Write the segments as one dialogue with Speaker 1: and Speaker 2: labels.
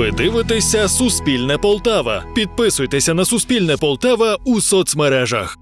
Speaker 1: Ви дивитеся Суспільне Полтава. Підписуйтеся на Суспільне Полтава у соцмережах.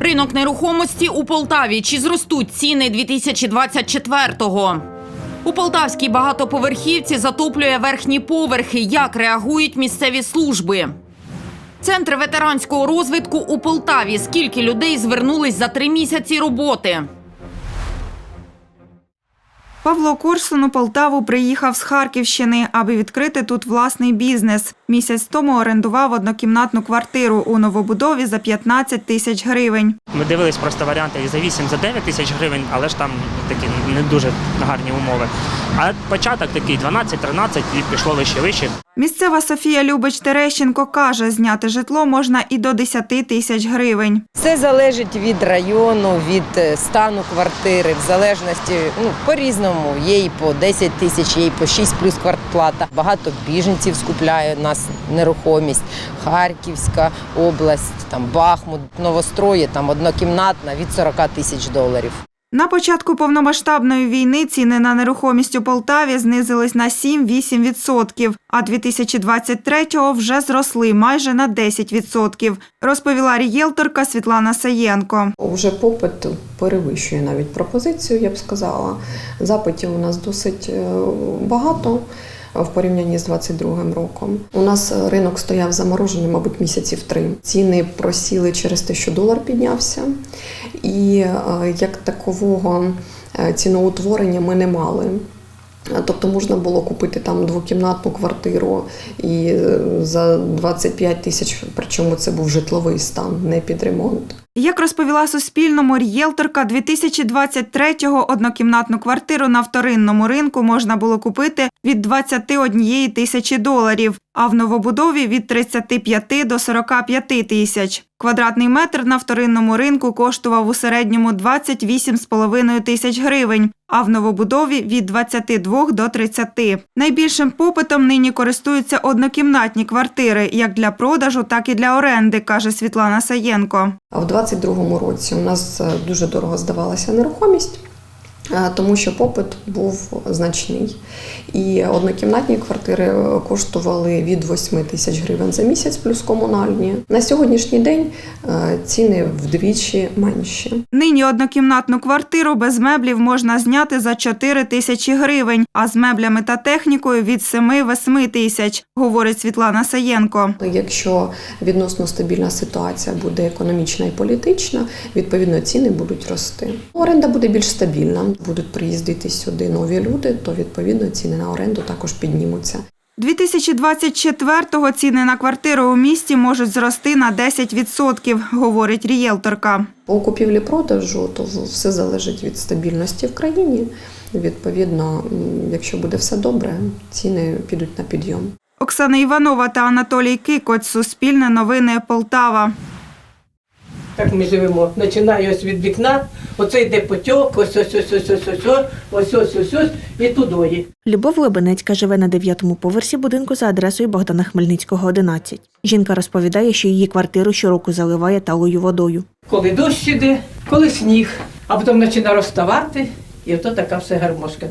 Speaker 2: Ринок нерухомості у Полтаві. Чи зростуть ціни 2024-го? У полтавській багатоповерхівці затоплює верхні поверхи. Як реагують місцеві служби? Центр ветеранського розвитку у Полтаві. Скільки людей звернулись за три місяці роботи?
Speaker 3: Павло Корсун у Полтаву приїхав з Харківщини, аби відкрити тут власний бізнес. Місяць тому орендував однокімнатну квартиру у новобудові за 15 тисяч гривень.
Speaker 4: Ми дивились просто варіанти і за 8, за 9 тисяч гривень, але ж там такі не дуже гарні умови. А початок такий 12-13 і пішло вище вище.
Speaker 3: Місцева Софія Любич Терещенко каже, зняти житло можна і до 10 тисяч гривень.
Speaker 5: Все залежить від району, від е, стану квартири, в залежності ну по-різному. Є і по 10 тисяч, є і по 6 плюс квартплата. Багато біженців скупляє у нас нерухомість. Харківська область, там Бахмут, новострої, там однокімнатна від 40 тисяч доларів.
Speaker 3: На початку повномасштабної війни ціни на нерухомість у Полтаві знизились на 7-8%, а 2023-го вже зросли майже на 10%, розповіла рієлторка Світлана Саєнко.
Speaker 6: Уже попит перевищує навіть пропозицію, я б сказала. Запитів у нас досить е, багато в порівнянні з 22 роком. У нас ринок стояв заморожений, мабуть, місяців три. Ціни просіли через те, що долар піднявся, і е, як такового е, ціноутворення ми не мали. Тобто можна було купити там двокімнатну квартиру і е, за 25 тисяч, причому це був житловий стан, не під ремонт.
Speaker 3: Як розповіла Суспільному рієлторка, 2023-го однокімнатну квартиру на вторинному ринку можна було купити від 21 тисячі доларів, а в новобудові від 35 до 45 тисяч. Квадратний метр на вторинному ринку коштував у середньому 28,5 тисяч гривень, а в новобудові від 22 до 30. Найбільшим попитом нині користуються однокімнатні квартири як для продажу, так і для оренди, каже Світлана Саєнко.
Speaker 6: А в 22-му році. У нас е, дуже дорого здавалася нерухомість, тому що попит був значний. І однокімнатні квартири е, коштували від 8 тисяч гривень за місяць, плюс комунальні. На сьогоднішній день е, ціни вдвічі менші.
Speaker 3: Нині однокімнатну квартиру без меблів можна зняти за 4 тисячі гривень, а з меблями та технікою від 7-8 тисяч, говорить Світлана Саєнко.
Speaker 6: Якщо відносно стабільна ситуація буде економічна і політична, відповідно ціни будуть рости. Оренда буде більш стабільна, будуть приїздити сюди нові люди, то відповідно ціни на оренду також піднімуться.
Speaker 3: 2024-го ціни на квартиру у місті можуть зрости на 10%, говорить рієлторка.
Speaker 6: По купівлі-продажу, то все залежить від стабільності в країні. Відповідно, якщо буде все добре, ціни підуть на підйом.
Speaker 3: Оксана Іванова та Анатолій Кикоць. Суспільне новини Полтава.
Speaker 7: Так ми живемо. Починаю ось від вікна, оце йде потік, ось ось ось ось ось ось ось ось ось ось і тудої.
Speaker 8: Любов Лебенецька живе на дев'ятому поверсі будинку за адресою Богдана Хмельницького, 11. Жінка розповідає, що її квартиру щороку заливає талою водою.
Speaker 7: Коли дощ іде, коли сніг, а потім починає розставати, і ото така все гармошка.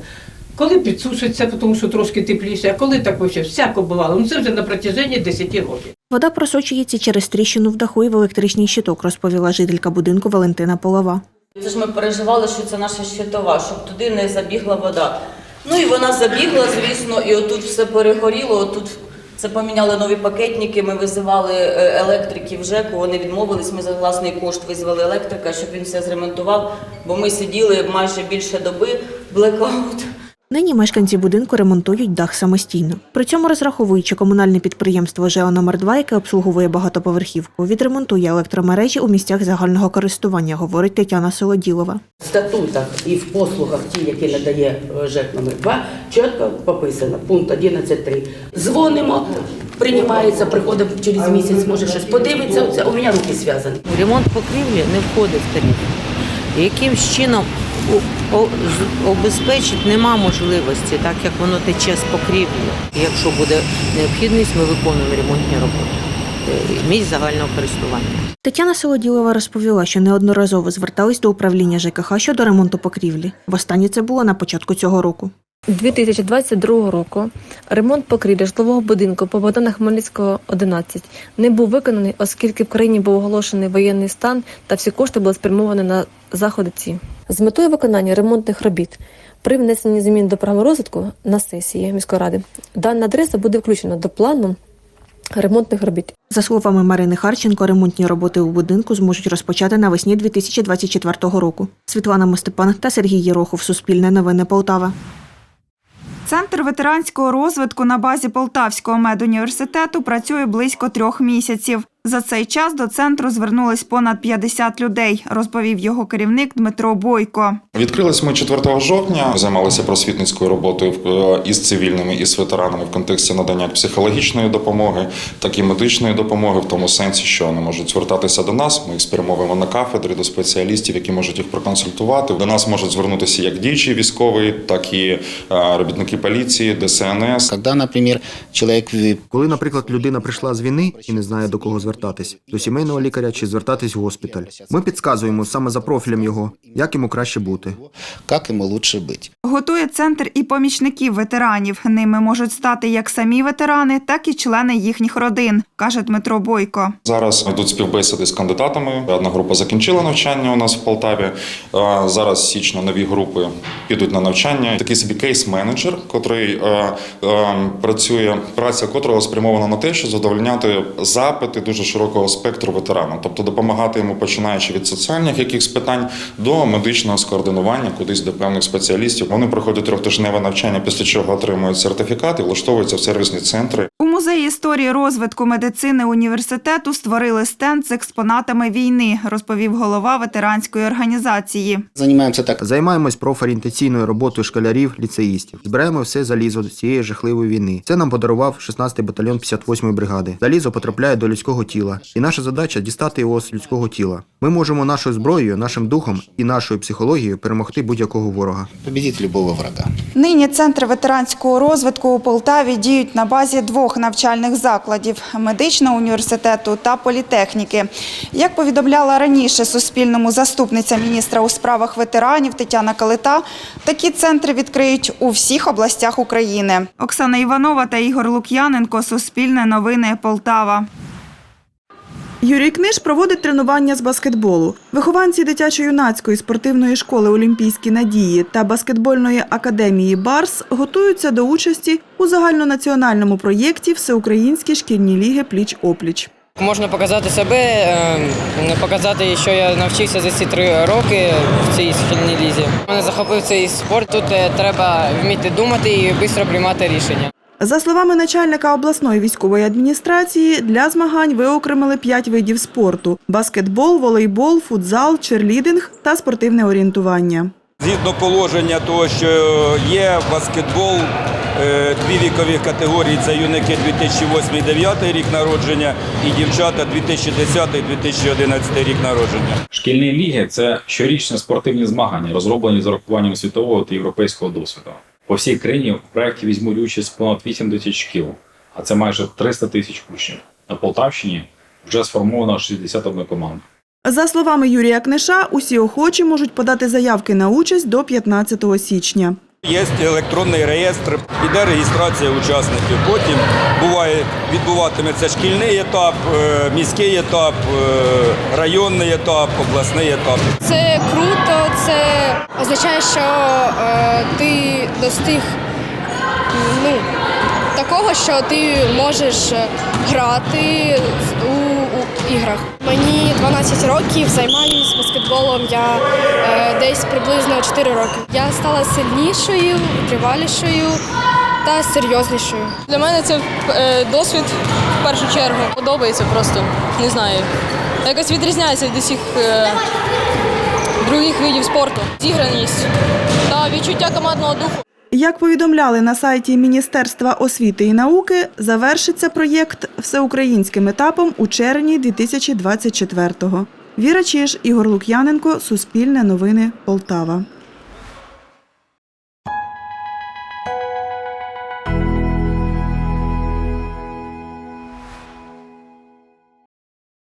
Speaker 7: Коли підсушиться, тому що трошки тепліше, а коли так вообще всяко бувало. Ну це вже на протяженні 10 років.
Speaker 8: Вода просочується через тріщину в даху і в електричний щиток, розповіла жителька будинку Валентина Полова.
Speaker 9: Це ж ми переживали, що це наша щитова, щоб туди не забігла вода. Ну і вона забігла, звісно, і отут все перегоріло. Отут це поміняли нові пакетники. Ми визивали е, електриків ЖЕКу, вони відмовились. Ми за власний кошт визвали електрика, щоб він все зремонтував, бо ми сиділи майже більше доби блекаут.
Speaker 8: Нині мешканці будинку ремонтують дах самостійно. При цьому розраховуючи комунальне підприємство ЖЕО номер 2 яке обслуговує багатоповерхівку, відремонтує електромережі у місцях загального користування, говорить Тетяна Солоділова.
Speaker 10: В статутах і в послугах, ті, які надає е, ЖЕК номер 2 чітко пописано, пункт 11.3. Дзвонимо, приймається, приходить через місяць, може щось подивиться. У мене руки зв'язані.
Speaker 11: Ремонт покрівлі не входить в тариф. Якимсь чином обезпечити нема можливості, так як воно тече з покрівлі. Якщо буде необхідність, ми виконуємо ремонтні роботи. е, місць загального користування.
Speaker 8: Тетяна Солоділова розповіла, що неодноразово звертались до управління ЖКХ щодо ремонту покрівлі. Востаннє це було на початку цього року.
Speaker 12: 2022 року ремонт покрівлі житлового будинку по Богдана Хмельницького 11 не був виконаний, оскільки в країні був оголошений воєнний стан та всі кошти були спрямовані на заходи ці. З метою виконання ремонтних робіт при внесенні змін до програми розвитку на сесії міської ради дана адреса буде включена до плану ремонтних робіт.
Speaker 8: За словами Марини Харченко, ремонтні роботи у будинку зможуть розпочати навесні 2024 року. Світлана Мостепан та Сергій Єрохов. Суспільне новини Полтава.
Speaker 3: Центр ветеранського розвитку на базі Полтавського медуніверситету працює близько трьох місяців. За цей час до центру звернулись понад 50 людей, розповів його керівник Дмитро Бойко.
Speaker 13: Відкрились ми 4 жовтня. Займалися просвітницькою роботою е, із цивільними і з ветеранами в контексті надання психологічної допомоги, так і медичної допомоги, в тому сенсі, що вони можуть звертатися до нас. Ми їх спрямовуємо на кафедри до спеціалістів, які можуть їх проконсультувати. До нас можуть звернутися як діючий військовий, так і е, робітники поліції, ДСНС.
Speaker 14: Коли, наприклад, людина прийшла з війни і не знає до кого звертатись, до сімейного лікаря чи звертатись в госпіталь. Ми підказуємо саме за профілем його, як йому краще бути.
Speaker 15: как ему лучше быть.
Speaker 3: Готує центр і помічників ветеранів. Ними можуть стати як самі ветерани, так і члени їхніх родин, каже Дмитро Бойко.
Speaker 13: Зараз йдуть співбесіди з кандидатами. Одна група закінчила навчання у нас в Полтаві. Зараз з січня нові групи підуть на навчання. Такий собі кейс-менеджер, котрий працює, праця котрого спрямована на те, щоб задовольняти запити дуже широкого спектру ветерана, тобто допомагати йому, починаючи від соціальних якихось питань до медичного скоординування, кудись до певних спеціалістів. Вони проходять трьохтижневе навчання, після чого отримують сертифікат і влаштовуються в сервісні центри.
Speaker 3: Музеї історії розвитку медицини університету створили стенд з експонатами війни, розповів голова ветеранської організації.
Speaker 15: Занимаемся так.
Speaker 14: Займаємось профорієнтаційною роботою школярів, ліцеїстів. Збираємо все залізо з цієї жахливої війни. Це нам подарував 16-й батальйон 58-ї бригади. Залізо потрапляє до людського тіла, і наша задача дістати його з людського тіла. Ми можемо нашою зброєю, нашим духом і нашою психологією перемогти будь-якого ворога.
Speaker 15: Победить любого врага.
Speaker 3: Нині центри ветеранського розвитку у Полтаві діють на базі двох навчальних закладів медичного університету та політехніки. Як повідомляла раніше Суспільному заступниця міністра у справах ветеранів Тетяна Калита, такі центри відкриють у всіх областях України. Оксана Іванова та Ігор Лук'яненко. Суспільне новини Полтава.
Speaker 16: Юрій Книж проводить тренування з баскетболу. Вихованці дитячо-юнацької спортивної школи Олімпійські надії та баскетбольної академії Барс готуються до участі у загальнонаціональному проєкті Всеукраїнські шкільні ліги пліч-опліч.
Speaker 17: Можна показати себе, е, показати, що я навчився за ці три роки в цій шкільній лізі. Мене захопив цей спорт. Тут е, треба вміти думати і швидко приймати рішення.
Speaker 16: За словами начальника обласної військової адміністрації, для змагань виокремили п'ять видів спорту: баскетбол, волейбол, футзал, черлідинг та спортивне орієнтування.
Speaker 18: Згідно положення того, що є баскетбол, е, дві вікові категорії це юнаки 2008-2009 рік народження і дівчата 2010-2011 рік народження.
Speaker 19: Шкільні ліги це щорічні спортивні змагання, розроблені з урахуванням світового та європейського досвіду. По всій країні в проєкті візьмуть участь понад 8 тисяч шкіл, а це майже 300 тисяч учнів. На Полтавщині вже сформовано 61 команда.
Speaker 16: За словами Юрія Книша, усі охочі можуть подати заявки на участь до 15 січня.
Speaker 18: Є електронний реєстр, іде реєстрація учасників. Потім буває відбуватиметься шкільний етап, е, міський етап, е, районний етап, обласний етап.
Speaker 20: Це це означає, що е, ти достиг ну, такого, що ти можеш грати у, у іграх. Мені 12 років, займаюся баскетболом я е, десь приблизно 4 роки. Я стала сильнішою, тривалішою та серйознішою.
Speaker 21: Для мене це е, досвід в першу чергу. Подобається просто, не знаю. Якось відрізняється від усіх е, других видів спорту. Зіграність та відчуття командного духу.
Speaker 16: Як повідомляли на сайті Міністерства освіти і науки, завершиться проєкт всеукраїнським етапом у червні 2024-го. Віра Чиж, Ігор Лук'яненко, Суспільне новини, Полтава.